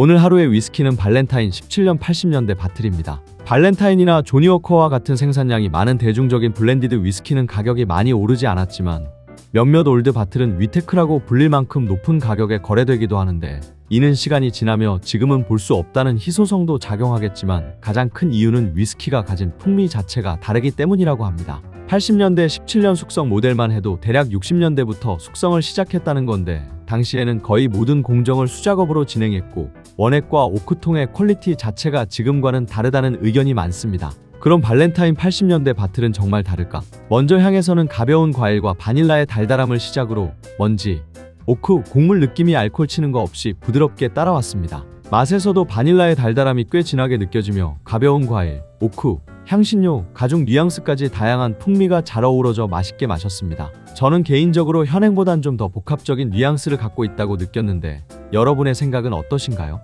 오늘 하루의 위스키는 발렌타인 17년 80년대 바틀입니다. 발렌타인이나 조니워커와 같은 생산량이 많은 대중적인 블렌디드 위스키는 가격이 많이 오르지 않았지만 몇몇 올드 바틀은 위테크라고 불릴 만큼 높은 가격에 거래되기도 하는데 이는 시간이 지나며 지금은 볼 수 없다는 희소성도 작용하겠지만 가장 큰 이유는 위스키가 가진 풍미 자체가 다르기 때문이라고 합니다. 80년대 17년 숙성 모델만 해도 대략 60년대부터 숙성을 시작했다는 건데 당시에는 거의 모든 공정을 수작업으로 진행했고 원액과 오크통의 퀄리티 자체가 지금과는 다르다는 의견이 많습니다. 그럼 발렌타인 80년대 바틀은 정말 다를까? 먼저 향에서는 가벼운 과일과 바닐라의 달달함을 시작으로 먼지, 오크, 곡물 느낌이 알콜 치는 거 없이 부드럽게 따라왔습니다. 맛에서도 바닐라의 달달함이 꽤 진하게 느껴지며 가벼운 과일, 오크, 향신료, 가죽 뉘앙스까지 다양한 풍미가 잘 어우러져 맛있게 마셨습니다. 저는 개인적으로 현행보단 좀 더 복합적인 뉘앙스를 갖고 있다고 느꼈는데 여러분의 생각은 어떠신가요?